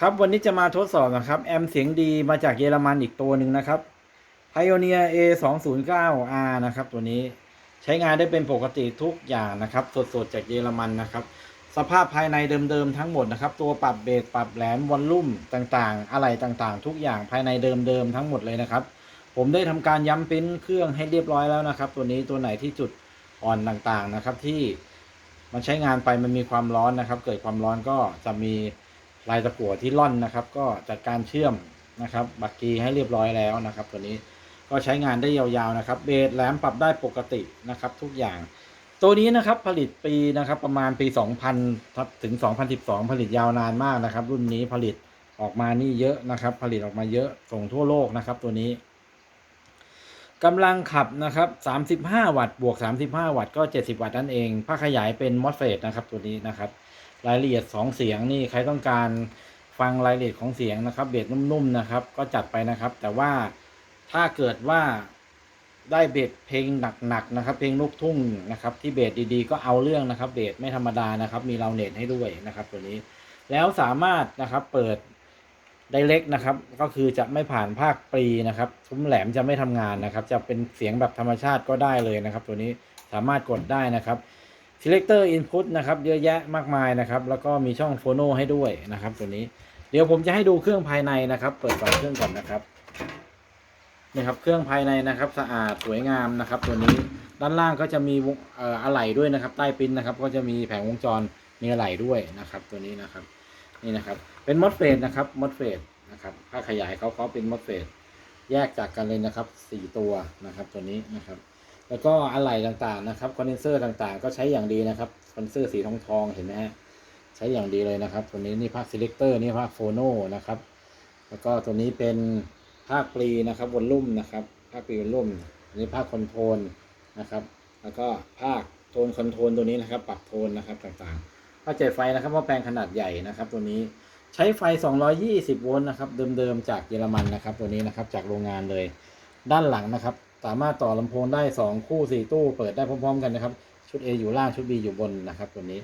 ครับวันนี้จะมาทดสอบนะครับ แอมเสียงดีมาจากเยอรมันอีกตัวหนึ่งนะครับ Pioneer A 2 0 9 R นะครับ ตัวนี้ใช้งานได้เป็นปกติทุกอย่างนะครับ สดๆจากเยอรมันนะครับ สภาพภายในเดิมๆทั้งหมดนะครับ ตัวปรับเบสปรับแหลมวอลลุ่มต่างๆ อะไรต่างๆ ทุกอย่างภายในเดิมๆทั้งหมดเลยนะครับ ผมได้ทำการย้ำปิ้นเครื่องให้เรียบร้อยแล้วนะครับ ตัวนี้ตัวไหนที่จุดอ่อนต่างๆนะครับ ที่มันใช้งานไปมันมีความร้อนนะครับ เกิดความร้อนก็จะมี ลายตะกั่วที่ล่อนนะครับ ก็จัดการเชื่อมนะครับ บักกีให้เรียบร้อยแล้วนะครับ ตัวนี้ก็ใช้งานได้ยาวๆนะครับเบสแหลมปรับได้ปกตินะครับ ทุกอย่าง ตัวนี้นะครับผลิตปีนะครับประมาณปี 2000 ถึง 2012 ผลิตยาวนานมากนะครับ รุ่นนี้ผลิตออกมานี่เยอะนะครับ ผลิตออกมาเยอะส่งทั่วโลกนะครับ ตัวนี้กำลังขับนะครับ 35 วัตต์บวก 35 วัตต์ก็ 70 วัตต์นั่นเองภาขยายเป็นมอสเฟตนะครับ ตัวนี้นะครับ รายละเอียด 2 เสียงนี่ใครต้องการฟังรายละเอียดของเสียงนะครับเบสนุ่มๆนะครับ ก็จัดไปนะครับ แต่ว่าถ้าเกิดว่าได้เบสเพลงหนักๆนะครับ เพลงลูกทุ่งนะครับ ที่เบสดีๆ ก็เอาเรื่องนะครับ เบสไม่ธรรมดานะครับ มีเราเน็ตให้ด้วยนะครับตัวนี้แล้วสามารถนะครับเปิดไดเ c กนะครับ ก็คือจะไม่ผ่านภาคปรีนะครับซุ้มแหลมจะไม่ทำงานนะครับ จะเป็นเสียงแบบธรรมชาติก็ได้เลยนะครับ ตัวนี้สามารถกดได้นะครับ selector input นะครับเยอะแยะมากมายนะครับ แล้วก็มีช่องโฟโนให้ด้วยนะครับ ตัวนี้ เดี๋ยวผมจะให้ดูเครื่องภายในนะครับ เปิดก่อนเครื่องก่อนนะครับนี่ครับเครื่องภายในนะครับสะอาดสวยงามนะครับ ตัวนี้ด้านล่างก็จะมีเอ่ออะไหล่ด้วยนะครับ ใต้ปิ้นนะครับ ก็จะมีแผงวงจรมีอะไหล่ด้วยนะครับ ตัวนี้นะครับ นี่นะครับเป็นมอสเฟตนะครับมอสเฟตนะครับถ้าขยายเขาเขาเป็นมอสเฟตแยกจากกันเลยนะครับสี่ตัวนะครับ ตัวนี้นะครับ แล้วก็อะไหล่ต่างๆนะครับคอนเดนเซอร์ต่างๆ ก็ใช้อย่างดีนะครับคอนเดนเซอร์สีทองทองๆเห็นไหมฮะใช้อย่างดีเลยนะครับ ตัวนี้นี่ภาค selector นี่ภาคโฟโนนะครับ แล้วก็ตัวนี้เป็นภาคปรีนะครับวอลลุ่มนะครับ ภาคปรีวอลลุ่มอันนี้ภาคคอนโทรลนะครับ แล้วก็ภาคโทนคอนโทรลตัวนี้นะครับ ปรับโทนนะครับต่างๆภาคจ่ายไฟนะครับว่าแปลงขนาดใหญ่นะครับ ตัวนี้ใช้ไฟ 220 โวลต์นะครับ เดิมๆ จากเยอรมันนะครับ ตัวนี้นะครับ จากโรงงานเลย ด้านหลังนะครับ สามารถต่อลำโพงได้ 2 คู่ 4 ตู้เปิดได้พร้อม ๆ กันนะครับ ชุด A อยู่ล่างชุด B อยู่บนนะครับ ตัวนี้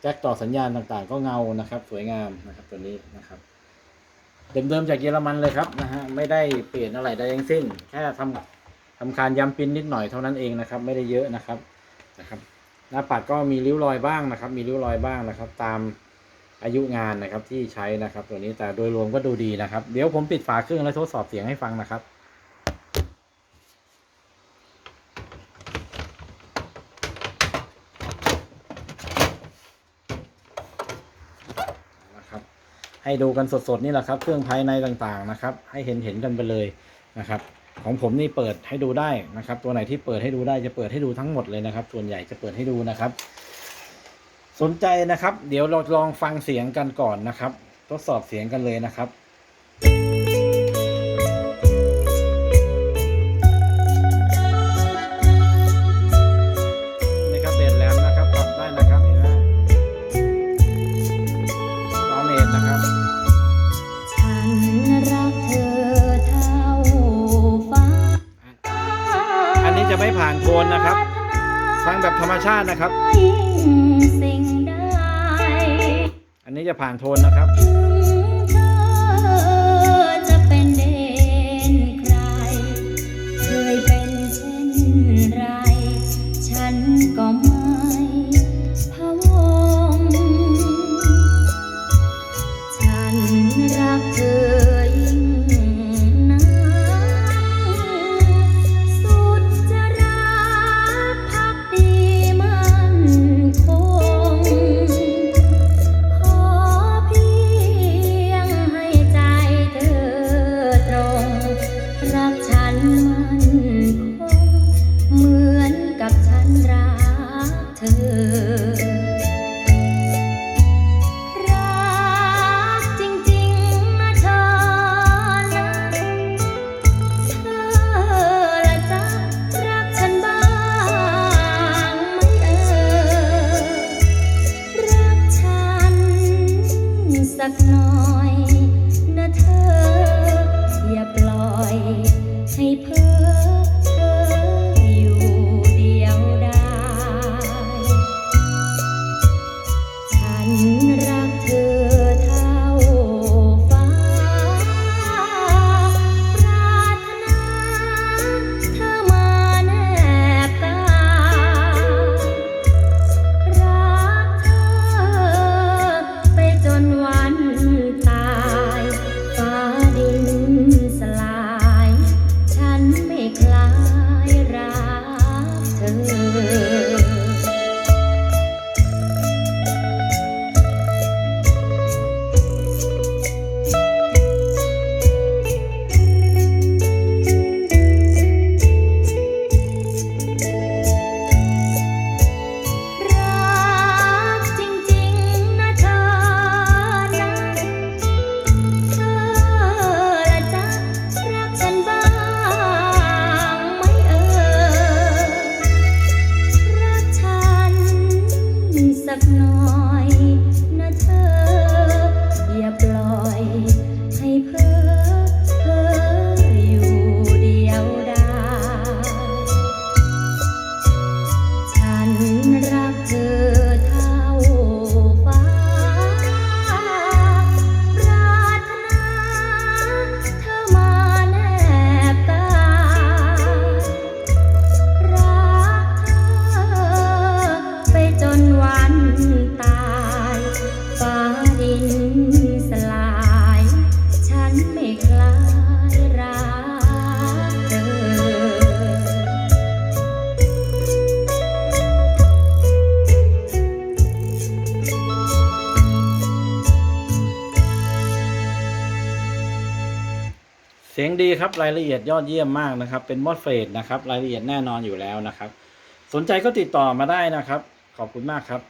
แจ็คต่อสัญญาณต่างๆ ก็เงานะครับ สวยงามนะครับ ตัวนี้นะครับ เดิมๆจากเยอรมันเลยครับนะฮะไม่ได้เปลี่ยนอะไรใดทั้งสิ้น แค่ทำทำการย้ำปิ้นนิดหน่อยเท่านั้นเองนะครับ ไม่ได้เยอะนะครับนะครับ หน้าปัดก็มีริ้วรอยบ้างนะครับ มีริ้วรอยบ้างนะครับ ตามอายุงานนะครับที่ใช้นะครับ ตัวนี้แต่โดยรวมก็ดูดีนะครับ เดี๋ยวผมปิดฝาเครื่องแล้วทดสอบเสียงให้ฟังนะครับ ให้ดูกันสดๆนี่แหละครับ เครื่องภายในต่างๆนะครับ ให้เห็นเห็นกันไปเลยนะครับ ของผมนี่เปิดให้ดูได้นะครับ ตัวไหนที่เปิดให้ดูได้จะเปิดให้ดูทั้งหมดเลยนะครับ ส่วนใหญ่จะเปิดให้ดูนะครับ สนใจนะครับ เดี๋ยวเราลองฟังเสียงกันก่อนนะครับ ทดสอบเสียงกันเลยนะครับ มชาตินะครับ สิ่งใดอันนี้จะผ่านโทนนะครับ สียงดีครับรายละเอียดยอดเยี่ยมมากนะครับ เป็นมอดเฟดนะครับ รายละเอียดแน่นอนอยู่แล้วนะครับ สนใจก็ติดต่อมาได้นะครับ ขอบคุณมากครับ